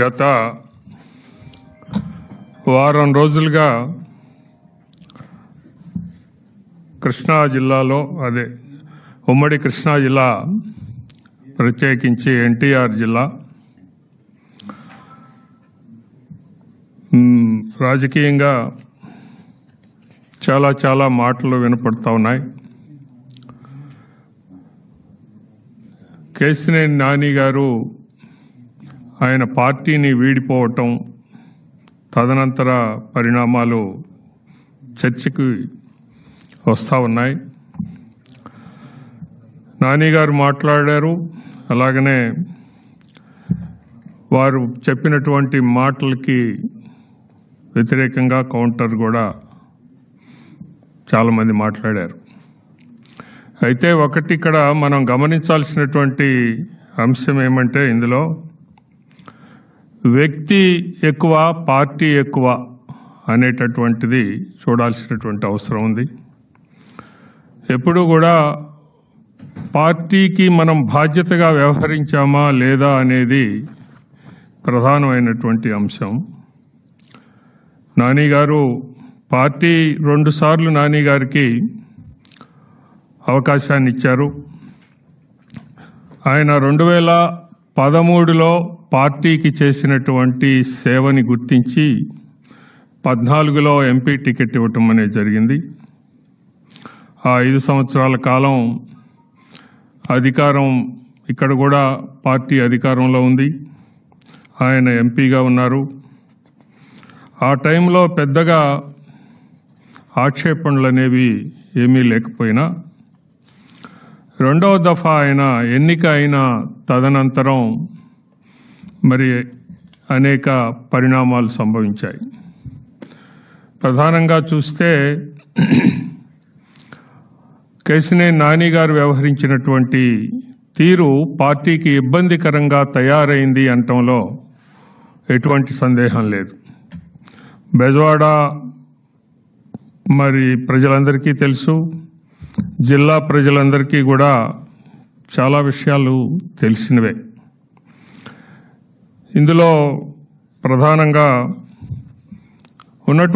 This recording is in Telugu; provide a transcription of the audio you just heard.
గత వారం రోజులుగా కృష్ణా జిల్లాలో అదే ఉమ్మడి కృష్ణా జిల్లా ప్రత్యేకించి ఎన్టీఆర్ జిల్లా రాజకీయంగా చాలా చాలా మాటలు వినపడుతూ ఉన్నాయి. కేసినేని నాని గారు ఆయన పార్టీని వీడిపోవటం తదనంతర పరిణామాలు చర్చకి వస్తూ ఉన్నాయి. నాని గారు మాట్లాడారు. అలాగనే వారు చెప్పినటువంటి మాటలకి వ్యతిరేకంగా కౌంటర్ కూడా చాలామంది మాట్లాడారు. అయితే ఒకటి ఇక్కడ మనం గమనించాల్సినటువంటి అంశం ఏమంటే ఇందులో వ్యక్తి ఎక్కువ పార్టీ ఎక్కువ అనేటటువంటిది చూడాల్సినటువంటి అవసరం ఉంది. ఎప్పుడు కూడా పార్టీకి మనం బాధ్యతగా వ్యవహరించామా లేదా అనేది ప్రధానమైనటువంటి అంశం. నానిగారు పార్టీ రెండుసార్లు నానిగారికి అవకాశాన్ని ఇచ్చారు. ఆయన రెండు వేల పదమూడులో పార్టీకి చేసినటువంటి సేవని గుర్తించి పద్నాలుగులో ఎంపీ టికెట్ ఇవ్వటం అనేది జరిగింది. ఆ ఐదు సంవత్సరాల కాలం అధికారం ఇక్కడ కూడా పార్టీ అధికారంలో ఉంది. ఆయన ఎంపీగా ఉన్నారు. ఆ టైంలో పెద్దగా ఆక్షేపణలు అనేవి ఏమీ లేకపోయినా రెండవ దఫా ఆయన ఎన్నిక అయిన తదనంతరం మరి అనేక పరిణామాలు సంభవించాయి. ప్రధానంగా చూస్తే కేసినే నాని గారు వ్యవహరించినటువంటి తీరు పార్టీకి ఇబ్బందికరంగా తయారైంది అనటంలో ఎటువంటి సందేహం లేదు. బెజవాడ మరి ప్రజలందరికీ తెలుసు జిల్లా ప్రజలందరికీ కూడా చాలా విషయాలు తెలిసినవే. ఇందులో ప్రధానంగా ఉన్నటువంటి